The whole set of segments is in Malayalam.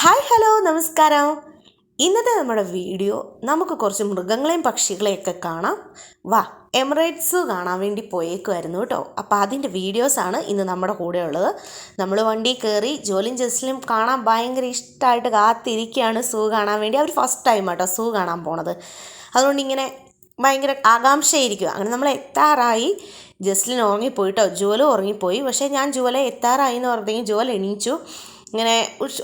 ഹായ് ഹലോ നമസ്കാരം. ഇന്നത്തെ നമ്മുടെ വീഡിയോ നമുക്ക് കുറച്ച് മൃഗങ്ങളെയും പക്ഷികളെയൊക്കെ കാണാം. വാ എമിറേറ്റ്സ് കാണാൻ വേണ്ടി പോയേക്കുമായിരുന്നു കേട്ടോ. അപ്പോൾ അതിന്റെ വീഡിയോസാണ് ഇന്ന് നമ്മുടെ കൂടെ ഉള്ളത്. നമ്മൾ വണ്ടി കയറി ജോലിയും ജസ്റ്റിലും കാണാൻ ഭയങ്കര ഇഷ്ടമായിട്ട് കാത്തിരിക്കുകയാണ് സൂ കാണാൻ വേണ്ടി. അവർ ഫസ്റ്റ് ടൈം കേട്ടോ സൂ കാണാൻ പോണത്. അതുകൊണ്ട് ഇങ്ങനെ ഭയങ്കര ആകാംക്ഷയായിരിക്കും അങ്ങനെ നമ്മൾ എത്താറായി. ജസ്ലിൻ ഉറങ്ങിപ്പോയിട്ടോ ജോല ഉറങ്ങിപ്പോയി. പക്ഷേ ഞാൻ ജോല എത്താറായി എന്ന് പറഞ്ഞെങ്കിൽ ജോല എണീച്ചു. ഇങ്ങനെ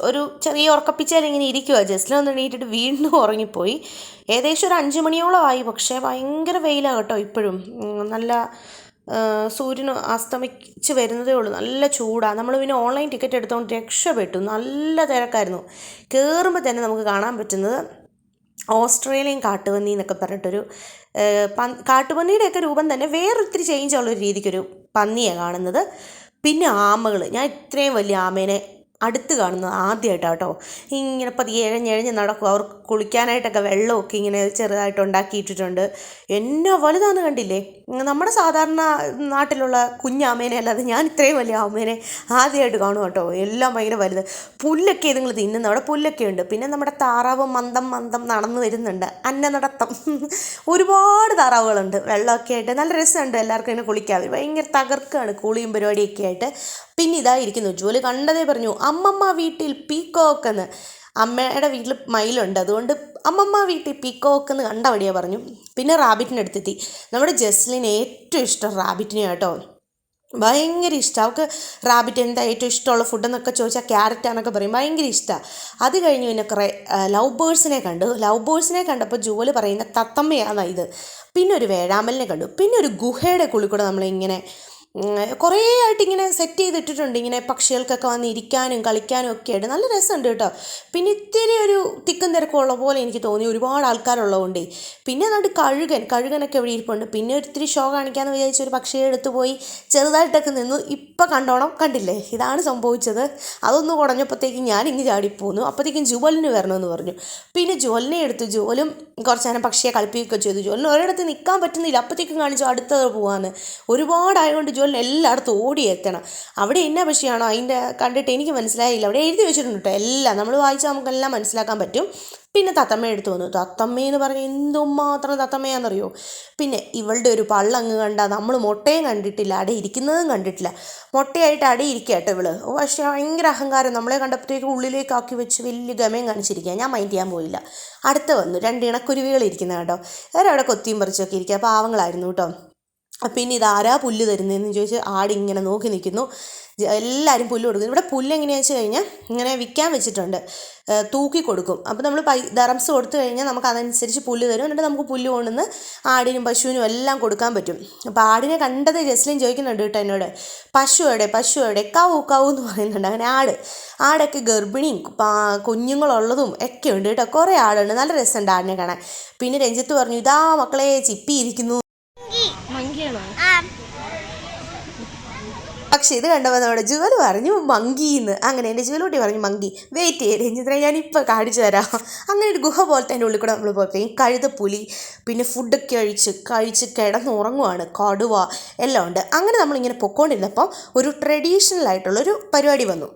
ഒരു ചെറിയ ഉറക്കപ്പിച്ചാൽ ഇങ്ങനെ ഇരിക്കുക ജസ്റ്റിൽ ഒന്ന് എണീറ്റിട്ട് വീണ്ടും ഉറങ്ങിപ്പോയി. ഏകദേശം ഒരു അഞ്ച് മണിയോളം ആയി. പക്ഷേ ഭയങ്കര വെയിലാണ് കേട്ടോ ഇപ്പോഴും. നല്ല സൂര്യൻ അസ്തമിച്ച് വരുന്നതേ ഉള്ളൂ. നല്ല ചൂടാണ് നമ്മൾ പിന്നെ ഓൺലൈൻ ടിക്കറ്റ് എടുത്തുകൊണ്ട് രക്ഷപ്പെട്ടു. നല്ല തിരക്കായിരുന്നു. കയറുമ്പോൾ തന്നെ നമുക്ക് കാണാൻ പറ്റുന്നത് ഓസ്ട്രേലിയൻ കാട്ടുപന്നി എന്നൊക്കെ പറഞ്ഞിട്ടൊരു കാട്ടുപന്നിയുടെയൊക്കെ രൂപം തന്നെ വേറൊത്തിരി ചേഞ്ച് ഉള്ളൊരു രീതിക്കൊരു പന്നിയാണ് കാണുന്നത്. പിന്നെ ആമകൾ ഞാൻ ഇത്രയും വലിയ ആമേനെ അടുത്ത് കാണുന്നത് ആദ്യമായിട്ടാണ് കേട്ടോ ഇങ്ങനെ പതിയെ എഴഞ്ഞെഴഞ്ഞ് നടക്കും. അവർക്ക് കുളിക്കാനായിട്ടൊക്കെ വെള്ളമൊക്കെ ഇങ്ങനെ ചെറുതായിട്ട് ഉണ്ടാക്കിയിട്ടിട്ടുണ്ട്. എന്നെ വലുതാന്ന് കണ്ടില്ലേ? നമ്മുടെ സാധാരണ നാട്ടിലുള്ള കുഞ്ഞാമേനെ അല്ലാതെ ഞാൻ ഇത്രയും വലിയ ആമേനെ ആദ്യമായിട്ട് കാണും കേട്ടോ. എല്ലാം ഭയങ്കര വലുത്. പുല്ലൊക്കെ ഇതുങ്ങൾ തിന്നുന്ന അവിടെ പുല്ലൊക്കെ ഉണ്ട്. പിന്നെ നമ്മുടെ താറാവ് മന്ദം മന്ദം നടന്നു വരുന്നുണ്ട്. അന്ന നടത്തം ഒരുപാട് താറാവുകളുണ്ട്. വെള്ളമൊക്കെ ആയിട്ട് നല്ല രസമുണ്ട് എല്ലാവർക്കും ഇങ്ങനെ കുളിക്കാൻ ഭയങ്കര തകർക്കാണ് കുളിയും പരിപാടിയൊക്കെ ആയിട്ട്. പിന്നെ ഇതായിരിക്കുന്നു. ജോലി കണ്ടതേ പറഞ്ഞു. അമ്മമ്മ വീട്ടിൽ പീക്കോക്ക് എന്ന് അമ്മയുടെ വീട്ടിൽ മയിലുണ്ട്. അതുകൊണ്ട് അമ്മമ്മ വീട്ടിൽ പീക്കോക്ക് എന്ന് പറഞ്ഞു. പിന്നെ റാബിറ്റിന്റെ അടുത്തെത്തി. നമ്മുടെ ജസ്ലിന് ഏറ്റവും ഇഷ്ടം റാബിറ്റിനെ കേട്ടോ. ഭയങ്കര ഇഷ്ടം. അവൾക്ക് റാബിറ്റ് എന്താ ഏറ്റവും ഇഷ്ടമുള്ള ഫുഡെന്നൊക്കെ ചോദിച്ചാൽ ക്യാരറ്റ് ആണെന്നൊക്കെ പറയും. ഭയങ്കര ഇഷ്ടമാണ് അത് കഴിഞ്ഞ് പിന്നെ കുറേ ലവ് ബേഴ്സിനെ കണ്ടു. ലവ് ബേഴ്സിനെ കണ്ടപ്പോൾ ജോലി പറയുന്ന തത്തമ്മയാണ് ഇത്. പിന്നെ ഒരു വേഴാമലിനെ കണ്ടു. പിന്നെ ഒരു ഗുഹയുടെ കുളിക്കൂടെ കൂടെ നമ്മളിങ്ങനെ കുറേ ആയിട്ട് ഇങ്ങനെ സെറ്റ് ചെയ്തിട്ടിട്ടുണ്ട്. ഇങ്ങനെ പക്ഷികൾക്കൊക്കെ വന്ന് ഇരിക്കാനും കളിക്കാനും ഒക്കെ ആയിട്ട് നല്ല രസമുണ്ട് കേട്ടോ. പിന്നെ ഇത്തിരി ഒരു തിക്കും തിരക്കും ഉള്ള പോലെ എനിക്ക് തോന്നി. ഒരുപാട് ആൾക്കാരുള്ളതുകൊണ്ടേ. പിന്നെ അതുകൊണ്ട് കഴുകൻ. കഴുകനൊക്കെ ഇവിടെ ഇരിപ്പുണ്ട്. പിന്നെ ഒത്തിരി ഷോ കാണിക്കാമെന്ന് വിചാരിച്ച് ഒരു പക്ഷിയെ എടുത്തു പോയി ചെറുതായിട്ടൊക്കെ നിന്നു. ഇപ്പം കണ്ടോണം? കണ്ടില്ലേ? ഇതാണ് സംഭവിച്ചത്. അതൊന്ന് കുടഞ്ഞപ്പോഴത്തേക്കും ഞാൻ ഇങ്ങ് ചാടിപ്പോന്നു. അപ്പോഴത്തേക്കും ജുവലിന് വരണമെന്ന് പറഞ്ഞു. പിന്നെ ജുവലിനെ എടുത്തു. ജോലും കുറച്ച് നേരം പക്ഷിയെ കളിപ്പിക്കുകയൊക്കെ ചെയ്തു. ജോലിന് ഒരിടത്ത് നിൽക്കാൻ പറ്റുന്നില്ല. അപ്പോഴത്തേക്കും കാണിച്ചു അടുത്തത് പോകാമെന്ന് ഒരുപാടായതുകൊണ്ട് ജോലിന് എല്ലായിടത്തും എത്തണം അവിടെ എന്നാ പക്ഷിയാണോ? അതിന്റെ കണ്ടിട്ട് എനിക്ക് മനസ്സിലായില്ല. അവിടെ എഴുതി വെച്ചിട്ടുണ്ട് കേട്ടോ എല്ലാം. നമ്മൾ വായിച്ചാൽ നമുക്കെല്ലാം മനസ്സിലാക്കാൻ പറ്റും. പിന്നെ തത്തമ്മ എടുത്തു വന്നു. തത്തമ്മയെന്ന് പറഞ്ഞാൽ എന്തുമാത്രം തത്തമ്മയാണെന്നറിയോ? പിന്നെ ഇവളുടെ ഒരു പള്ളങ്ങ് കണ്ട നമ്മൾ മുട്ടയും കണ്ടിട്ടില്ല. അട ഇരിക്കുന്നതും കണ്ടിട്ടില്ല. മുട്ടയായിട്ട് അവിടെ ഇരിക്കുക കേട്ടോ ഇവൾ. പക്ഷേ ഭയങ്കര അഹങ്കാരം. നമ്മളെ കണ്ടപ്പോഴത്തേക്ക് ഉള്ളിലേക്ക് ആക്കി വെച്ച് വലിയ ഗമയും കാണിച്ചിരിക്കുക ഞാൻ മൈൻഡ് ചെയ്യാൻ പോയില്ല. അടുത്ത് വന്നു. രണ്ട് ഇണക്കുരുവികൾ ഇരിക്കുന്ന കേട്ടോ വേറെ അവിടെ കൊത്തിയും പറിച്ചൊക്കെ ഇരിക്കുക പാവങ്ങളായിരുന്നു കേട്ടോ പിന്നെ ഇതാരാ പുല്ല് തരുന്നതെന്ന് ചോദിച്ച് ആടിങ്ങനെ നോക്കി നിൽക്കുന്നു. എല്ലാവരും പുല്ല് കൊടുക്കുന്നു. ഇവിടെ പുല്ല് എങ്ങനെയാണെന്ന് വെച്ച് കഴിഞ്ഞാൽ ഇങ്ങനെ വിൽക്കാൻ വെച്ചിട്ടുണ്ട്. തൂക്കി കൊടുക്കും. അപ്പോൾ നമ്മൾ പൈ ദറംസ് കൊടുത്തു കഴിഞ്ഞാൽ നമുക്ക് അതനുസരിച്ച് പുല്ല് തരും. എന്നിട്ട് നമുക്ക് പുല്ല് കൊണ്ടുവന്ന് ആടിനും പശുവിനും എല്ലാം കൊടുക്കാൻ പറ്റും. അപ്പോൾ ആടിനെ കണ്ടത് ജസ്ലിൻ ചോദിക്കുന്നുണ്ട് കേട്ടോ എന്നോട്. പശു എവിടെ? പശു എവിടെ? കവു കവു എന്ന് പറയുന്നുണ്ട്. അങ്ങനെ ആട്. ആടൊക്കെ ഗർഭിണിയും കുഞ്ഞുങ്ങളുള്ളതും ഒക്കെ ഉണ്ട് കേട്ടോ. കുറേ ആടുണ്ട്. നല്ല രസമുണ്ട് ആടിനെ കാണാൻ. പിന്നെ രഞ്ജിത്ത് പറഞ്ഞു ഇതാ മക്കളെ ചിപ്പി ഇരിക്കുന്നു. പക്ഷെ ഇത് കണ്ടപ്പോൾ നമ്മുടെ ജുവൽ പറഞ്ഞു മങ്കിന്ന്. അങ്ങനെ എന്റെ ജുവലോട്ടി പറഞ്ഞു മങ്കി വെയിറ്റ് ചെയ്ത് രഞ്ജിത്ര ഞാനിപ്പോൾ കാണിച്ചു തരാം. അങ്ങനെ ഒരു ഗുഹ പോലത്തെ അതിന്റെ ഉള്ളിൽ കൂടെ നമ്മൾ കഴുത പുലി പിന്നെ ഫുഡൊക്കെ കഴിച്ച് കഴിച്ച് കിടന്നുറങ്ങുവാണ് കടുവ എല്ലാം ഉണ്ട്. അങ്ങനെ നമ്മളിങ്ങനെ പൊക്കോണ്ടിരുന്നപ്പോൾ ഒരു ട്രഡീഷണൽ ആയിട്ടുള്ളൊരു പരിപാടി വന്നു.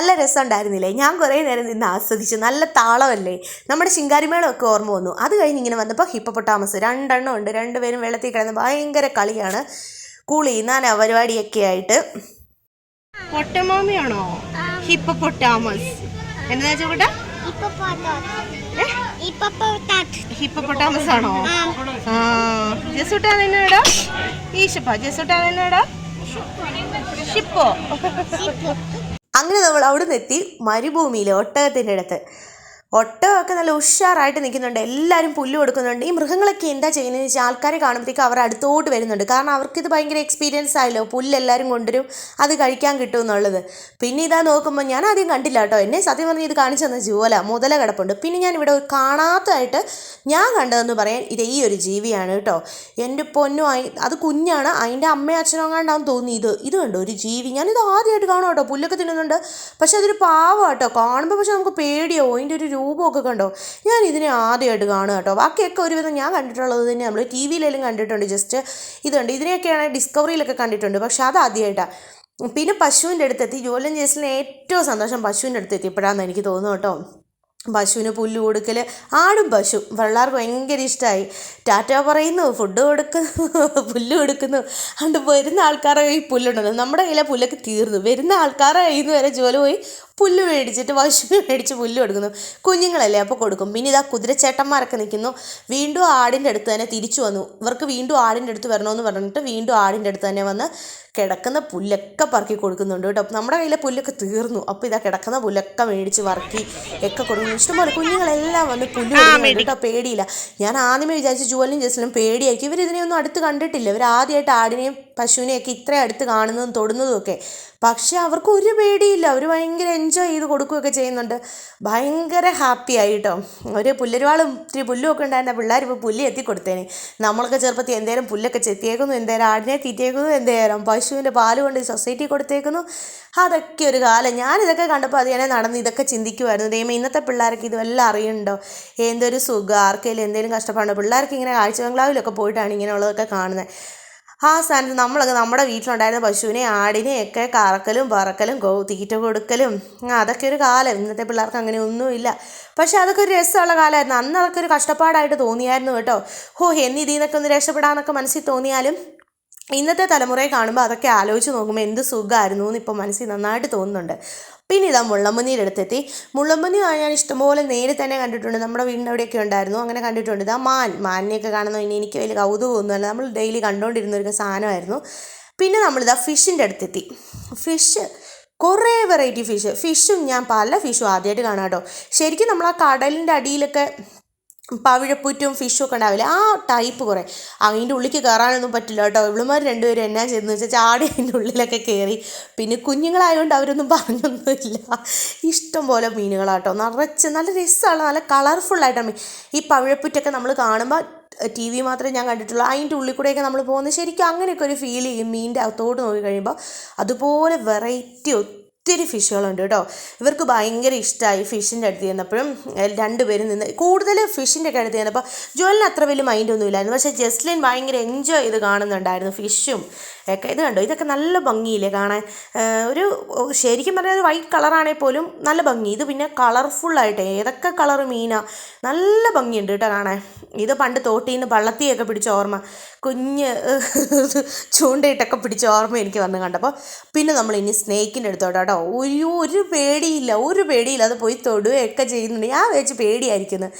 നല്ല രസമുണ്ടായിരുന്നില്ലേ? ഞാൻ കുറേ നേരം നിന്ന് ആസ്വദിച്ചു. നല്ല താളമല്ലേ? നമ്മുടെ ശിങ്കാരിമേളമൊക്കെ ഓർമ്മ വന്നു. അത് കഴിഞ്ഞ് ഇങ്ങനെ വന്നപ്പോൾ ഹിപ്പപ്പൊട്ടാമസ്. രണ്ടെണ്ണം ഉണ്ട്. രണ്ടുപേരും വെള്ളത്തിൽ കിടന്ന് ഭയങ്കര കളിയാണ്. കൂളി നാനാ പരിപാടിയൊക്കെ ആയിട്ട്. പൊട്ടമാമിയാണോ? ഹിപ്പപ്പൊട്ടാമസ്. എന്താ ചോട്ടാ ഹിപ്പപ്പൊട്ടാമസ്. ആണോ ആ. ജസുട്ടാ നിന്നടാ ഈശപ്പ ജസുട്ടാ നിന്നടാ ഷിപ്പോ. അങ്ങനെ നമ്മൾ അവിടെ നിന്ന് എത്തി മരുഭൂമിയിലെ ഒട്ടകത്തിന്റെ അടുത്ത്. ഒട്ടകമൊക്കെ നല്ല ഉഷാറായിട്ട് നിൽക്കുന്നുണ്ട്. എല്ലാവരും പുല്ല് കൊടുക്കുന്നുണ്ട്. ഈ മൃഗങ്ങളൊക്കെ എന്താ ചെയ്യുന്നതെന്ന് വെച്ചാൽ ആൾക്കാരെ കാണുമ്പോഴത്തേക്ക് അവർ അടുത്തോട്ട് വരുന്നുണ്ട്. കാരണം അവർക്കിത് ഭയങ്കര എക്സ്പീരിയൻസ് ആയല്ലോ. പുല്ല് എല്ലാവരും കൊണ്ടുവരും. അത് കഴിക്കാൻ കിട്ടും എന്നുള്ളത്. പിന്നെ ഇതാ നോക്കുമ്പോൾ ഞാൻ ആദ്യം കണ്ടില്ല കേട്ടോ. എന്നെ സത്യം പറഞ്ഞ് ഇത് കാണിച്ചു തന്ന ജോല മുതല കിടപ്പുണ്ട്. പിന്നെ ഞാൻ ഇവിടെ കാണാത്തതായിട്ട് ഞാൻ കണ്ടതെന്ന് പറയാൻ ഇത് ഈ ഒരു ജീവിയാണ് കേട്ടോ. എന്റെ പൊന്നു അത് കുഞ്ഞാണ്. അതിന്റെ അമ്മയും അച്ഛനും അങ്ങാണ്ടാന്ന് തോന്നി ഇത്. ഇത് കണ്ടോ? ഒരു ജീവി. ഞാനിത് ആദ്യമായിട്ട് കാണും കേട്ടോ. പുല്ലൊക്കെ തിന്നുന്നുണ്ട്. പക്ഷെ അതൊരു പാവം കേട്ടോ കാണുമ്പോൾ പക്ഷെ നമുക്ക് പേടിയോ അതിന്റെ ഒരു രൂപമൊക്കെ കണ്ടോ? ഞാൻ ഇതിനെ ആദ്യമായിട്ട് കാണുക കേട്ടോ. ബാക്കിയൊക്കെ ഒരുവിധം ഞാൻ കണ്ടിട്ടുള്ളത് തന്നെ നമ്മൾ ടി വിയിലെല്ലാം കണ്ടിട്ടുണ്ട്. ജസ്റ്റ് ഇതുണ്ട് ഇതിനെയൊക്കെയാണ് ഡിസ്കവറിയിലൊക്കെ കണ്ടിട്ടുണ്ട്. പക്ഷെ അത് ആദ്യമായിട്ടാണ് പിന്നെ പശുവിന്റെ അടുത്തെത്തി. ജോലൻ ജേസിന് ഏറ്റവും സന്തോഷം പശുവിന്റെ അടുത്ത് എത്തിയപ്പോഴാണെന്ന് എനിക്ക് തോന്നുന്നു കേട്ടോ. പശുവിന് പുല്ല് കൊടുക്കൽ ആടും പശു. പിള്ളേർക്ക് ഭയങ്കര ഇഷ്ടമായി ടാറ്റ പറയുന്നു ഫുഡ് കൊടുക്കുന്നു പുല്ല് കൊടുക്കുന്നു. അതുകൊണ്ട് വരുന്ന ആൾക്കാരെ ഈ പുല്ലുണ്ടല്ലോ. നമ്മുടെ കയ്യിലെ പുല്ലൊക്കെ തീർന്നു. വരുന്ന ആൾക്കാരെ കയ്യിൽ നിന്ന് വരെ ജോലി പോയി. പുല്ല് മേടിച്ചിട്ട് പശുവിന് മേടിച്ച് പുല്ല് കൊടുക്കുന്നു. കുഞ്ഞുങ്ങളല്ലേ അപ്പോൾ കൊടുക്കും. പിന്നെ ഇതാ കുതിരച്ചേട്ടന്മാരൊക്കെ നിൽക്കുന്നു. വീണ്ടും ആടിന്റെ അടുത്ത് തന്നെ തിരിച്ചു വന്നു. ഇവർക്ക് വീണ്ടും ആടിന്റെ അടുത്ത് വരണമെന്ന് പറഞ്ഞിട്ട് വീണ്ടും ആടിന്റെ അടുത്ത് തന്നെ വന്ന് കിടക്കുന്ന പുല്ലൊക്കെ പറക്കി കൊടുക്കുന്നുണ്ട് കേട്ടോ. നമ്മുടെ കയ്യിലെ പുല്ലൊക്കെ തീർന്നു. അപ്പോൾ ഇതാ കിടക്കുന്ന പുല്ലൊക്കെ മേടിച്ച് വറക്കി ഒക്കെ കൊടുക്കുന്നു. ഇഷ്ടംപോലെ കുഞ്ഞുങ്ങളെല്ലാം വന്ന് പുല്ല് കൊടുക്കുന്നുണ്ട് കേട്ടോ. പേടിയില്ല. ഞാൻ ആദ്യമേ വിചാരിച്ചു ജോലിയും ജസ്റ്റിനും പേടിയാക്കി ഇവർ ഇതിനെയൊന്നും അടുത്ത് കണ്ടിട്ടില്ല. ഇവർ ആദ്യമായിട്ട് ആടിനെയും പശുവിനെയൊക്കെ ഇത്ര അടുത്ത് കാണുന്നതും തൊടുന്നതും ഒക്കെ. പക്ഷെ അവർക്ക് ഒരു പേടിയില്ല. അവർ ഭയങ്കര എൻജോയ് ചെയ്ത് കൊടുക്കുകയൊക്കെ ചെയ്യുന്നുണ്ട്. ഭയങ്കര ഹാപ്പി കേട്ടോ ഒരു പുല്ലരുവാളും ഇത്തിരി പുല്ലും ഒക്കെ ഉണ്ടായിരുന്ന പിള്ളേർ ഇപ്പോൾ പുല്ല് എത്തി കൊടുത്തേനെ. നമ്മളൊക്കെ ചെറുപ്പത്തിൽ എന്തേലും പുല്ലൊക്കെ ചെത്തിയേക്കുന്നു എന്തേലും ആടിനെ തീറ്റേക്കുന്നു എന്തേലും പശുവിന്റെ പാൽ കൊണ്ട് സൊസൈറ്റി കൊടുത്തേക്കുന്നു. അതൊക്കെ ഒരു കാലം. ഞാനിതൊക്കെ കണ്ടപ്പോൾ അത് ഞാൻ നടന്ന് ഇതൊക്കെ ചിന്തിക്കുമായിരുന്നു ദൈവം ഇന്നത്തെ പിള്ളേർക്ക് ഇതെല്ലാം അറിയുന്നുണ്ടോ? എന്തൊരു സുഖം. ആർക്കെങ്കിലും എന്തെങ്കിലും കഷ്ടപ്പാടുണ്ടോ? പിള്ളേർക്ക് ഇങ്ങനെ കാഴ്ച ബംഗ്ലാവിലൊക്കെ പോയിട്ടാണ് ഇങ്ങനെയുള്ളതൊക്കെ കാണുന്നത്. ആ സ്ഥാനത്ത് നമ്മളൊക്കെ നമ്മുടെ വീട്ടിലുണ്ടായിരുന്ന പശുവിനെ ആടിനെയൊക്കെ കറക്കലും പറക്കലും ഗോ തീറ്റ കൊടുക്കലും അതൊക്കെ ഒരു കാലം. ഇന്നത്തെ പിള്ളേർക്ക് അങ്ങനെ ഒന്നുമില്ല. പക്ഷെ അതൊക്കെ ഒരു രസമുള്ള കാലമായിരുന്നു. അന്ന് അതൊക്കെ ഒരു കഷ്ടപ്പാടായിട്ട് തോന്നിയായിരുന്നു കേട്ടോ. ഹോ എന്നി ഇതിൽ ഒന്ന് രക്ഷപ്പെടാമെന്നൊക്കെ മനസ്സിൽ തോന്നിയാലും ഇന്നത്തെ തലമുറയെ കാണുമ്പോൾ അതൊക്കെ ആലോചിച്ച് നോക്കുമ്പോൾ എന്ത് സുഖമായിരുന്നു എന്ന് ഇപ്പോൾ മനസ്സിൽ നന്നായിട്ട് തോന്നുന്നുണ്ട്. പിന്നെ ഇതാ മുള്ളമ്പന്നിയുടെ അടുത്തെത്തി മുള്ളമ്പന്നി ഞാൻ ഇഷ്ടംപോലെ നേരെ തന്നെ കണ്ടിട്ടുണ്ട്. നമ്മുടെ വീടിന്റെ അവിടെയൊക്കെ ഉണ്ടായിരുന്നു. അങ്ങനെ കണ്ടിട്ടുണ്ട്. ഇതാ മാൻ. മാനിനെയൊക്കെ കാണുന്ന ഇനി എനിക്ക് വലിയ കൗതുകമൊന്നുമല്ല നമ്മൾ ഡെയിലി കണ്ടുകൊണ്ടിരുന്ന ഒരു സാധനമായിരുന്നു. പിന്നെ നമ്മളിതാ ഫിഷിന്റെ അടുത്തെത്തി. ഫിഷ് കുറേ വെറൈറ്റി ഫിഷ്. ഫിഷും ഞാൻ പല ഫിഷും ആദ്യമായിട്ട് കാണാം കേട്ടോ. ശരിക്കും നമ്മൾ ആ കടലിന്റെ അടിയിലൊക്കെ പവിഴപ്പുറ്റും ഫിഷും ഉണ്ടാവില്ല? ആ ടൈപ്പ് കുറേ. അതിന്റെ ഉള്ളിലേക്ക് കയറാനൊന്നും പറ്റില്ല കേട്ടോ. ഇവളുമാർ രണ്ടുപേരും എന്നാ ചെയ്തെന്ന് വെച്ചാൽ ചാടി അതിന്റെ ഉള്ളിലൊക്കെ കയറി. പിന്നെ കുഞ്ഞുങ്ങളായതുകൊണ്ട് അവരൊന്നും പറഞ്ഞൊന്നുമില്ല. ഇഷ്ടം പോലെ മീനുകളാട്ടോ നിറച്ച് നല്ല രസമാണ്. നല്ല കളർഫുള്ളായിട്ടാണ് മീൻ. ഈ പവിഴപ്പുറ്റൊക്കെ നമ്മൾ കാണുമ്പോൾ ടി വി മാത്രമേ ഞാൻ കണ്ടിട്ടുള്ളൂ. അതിന്റെ ഉള്ളിൽ കൂടെയൊക്കെ നമ്മൾ പോകുന്നത് ശരിക്കും അങ്ങനെയൊക്കെ ഒരു ഫീൽ ചെയ്യും മീനിന്റെ അകത്തോട്ട് നോക്കി കഴിയുമ്പോൾ അതുപോലെ വെറൈറ്റി ഒത്തിരി ഫിഷുകളുണ്ട് കേട്ടോ. ഇവർക്ക് ഭയങ്കര ഇഷ്ടമായി ഫിഷിന്റെ അടുത്ത് ചെന്നപ്പോഴും രണ്ടുപേരും നിന്ന് കൂടുതൽ ഫിഷിന്റെ ഒക്കെ അടുത്ത് ചെന്നപ്പോൾ ജോലിന് അത്ര വലിയ മൈൻഡൊന്നും ഇല്ലായിരുന്നു പക്ഷേ ജസ്ലിൻ ഭയങ്കര എൻജോയ് ചെയ്ത് കാണുന്നുണ്ടായിരുന്നു ഫിഷും. ഒക്കെ ഇത് കണ്ടോ? ഇതൊക്കെ നല്ല ഭംഗിയില്ലേ കാണാൻ? ഒരു ശരിക്കും പറഞ്ഞാൽ ഒരു വൈറ്റ് കളറാണെങ്കിൽ പോലും നല്ല ഭംഗി. ഇത് പിന്നെ കളർഫുള്ളായിട്ട് ഏതൊക്കെ കളർ മീനാ? നല്ല ഭംഗിയുണ്ട് കേട്ടോ കാണാൻ. ഇത് പണ്ട് തോട്ടിൽ നിന്ന് വള്ളത്തിയൊക്കെ പിടിച്ച ഓർമ്മ. കുഞ്ഞ് ചൂണ്ടയിട്ടൊക്കെ പിടിച്ച ഓർമ്മ എനിക്ക് വന്ന് കണ്ടപ്പോൾ. പിന്നെ നമ്മൾ ഇനി സ്നേക്കിന്റെ അടുത്തോട്ടോ കേട്ടോ. ഒരു ഒരു പേടിയില്ല ഒരു പേടിയില്ല. അത് പോയി തൊടുകയൊക്കെ ചെയ്യുന്നുണ്ട്. ഞാൻ വെച്ച് പേടിയായിരിക്കുന്നത്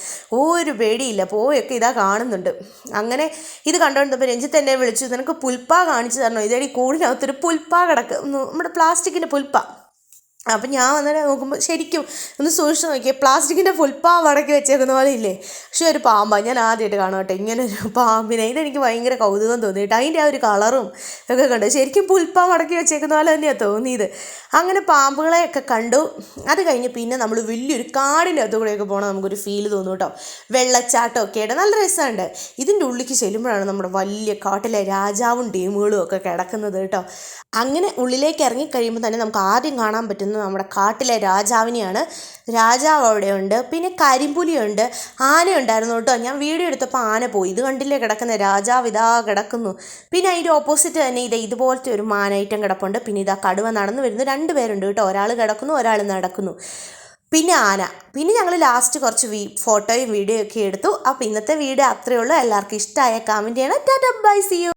ഒരു പേടിയില്ല. പോയൊക്കെ ഇതാ കാണുന്നുണ്ട്. അങ്ങനെ ഇത് കണ്ടുകൊണ്ടപ്പോൾ രഞ്ജിത്ത് എന്നെ വിളിച്ചു. നിനക്ക് പുൽപ്പ കാണിച്ചു തരണോ? ഇതേടി കൂടിനകത്തൊരു പുൽപ്പ കിടക്ക്. നമ്മുടെ പ്ലാസ്റ്റിക്കിന്റെ പുൽപ്പ. അപ്പം ഞാൻ വന്നിട്ട് നോക്കുമ്പോൾ ശരിക്കും ഒന്ന് സൂക്ഷിച്ച് നോക്കിയേ പ്ലാസ്റ്റിക്കിന്റെ ഫുൾപാവ് അടക്കി വെച്ചേക്കുന്ന പോലെ ഇല്ലേ? പക്ഷേ ഒരു പാമ്പാണ് ഞാൻ ആദ്യമായിട്ട് കാണട്ടെ ഇങ്ങനെ ഒരു പാമ്പിനെ. ഇതെനിക്ക് ഭയങ്കര കൗതുകം തോന്നിയിട്ട് അതിന്റെ ആ ഒരു കളറും ഒക്കെ കണ്ടു. ശരിക്കും പുൽപ്പാവ് അടക്കി വെച്ചേക്കുന്ന പോലെ തന്നെയാണ് തോന്നിയത്. അങ്ങനെ പാമ്പുകളെയൊക്കെ കണ്ടു. അത് കഴിഞ്ഞ് പിന്നെ നമ്മൾ വലിയൊരു കാടിന്റെ അകത്തു കൂടെയൊക്കെ പോകണം നമുക്കൊരു ഫീൽ തോന്നും കേട്ടോ. വെള്ളച്ചാട്ടം ഒക്കെ ആയിട്ട് നല്ല രസമുണ്ട്. ഇതിന്റെ ഉള്ളിലേക്ക് ചെല്ലുമ്പോഴാണ് നമ്മുടെ വലിയ കാട്ടിലെ രാജാവും ടീമുകളും ഒക്കെ കിടക്കുന്നത് കേട്ടോ. അങ്ങനെ ഉള്ളിലേക്ക് ഇറങ്ങി കഴിയുമ്പോൾ തന്നെ നമുക്ക് ആദ്യം കാണാൻ പറ്റുന്നത് നമ്മുടെ കാട്ടിലെ രാജാവിനെയാണ്. രാജാവ് അവിടെയുണ്ട്. പിന്നെ കരിമ്പുലിയുണ്ട്. ആനയുണ്ടായിരുന്നു കേട്ടോ. ഞാൻ വീഡിയോ എടുത്തപ്പോൾ ആന പോയി. ഇത് കണ്ടില്ലേ? കിടക്കുന്ന രാജാവ് ഇതാ കിടക്കുന്നു. പിന്നെ അതിന്റെ ഓപ്പോസിറ്റ് തന്നെ ഇത് ഇതുപോലത്തെ ഒരു മാനൈറ്റം കിടപ്പുണ്ട്. പിന്നെ ഇതാ കടുവ നടന്നു വരുന്നു. രണ്ട് പേരുണ്ട് കേട്ടോ. ഒരാൾ കിടക്കുന്നു ഒരാൾ നടക്കുന്നു. പിന്നെ ആന. പിന്നെ ഞങ്ങൾ ലാസ്റ്റ് കുറച്ച് വീ ഫോട്ടോയും വീഡിയോ ഒക്കെ എടുത്തു. അപ്പോൾ ഇന്നത്തെ വീഡിയോ അത്രയേ ഉള്ളൂ. എല്ലാവർക്കും ഇഷ്ടമായ കമന്റ് ചെയ്യണം. Tata by C U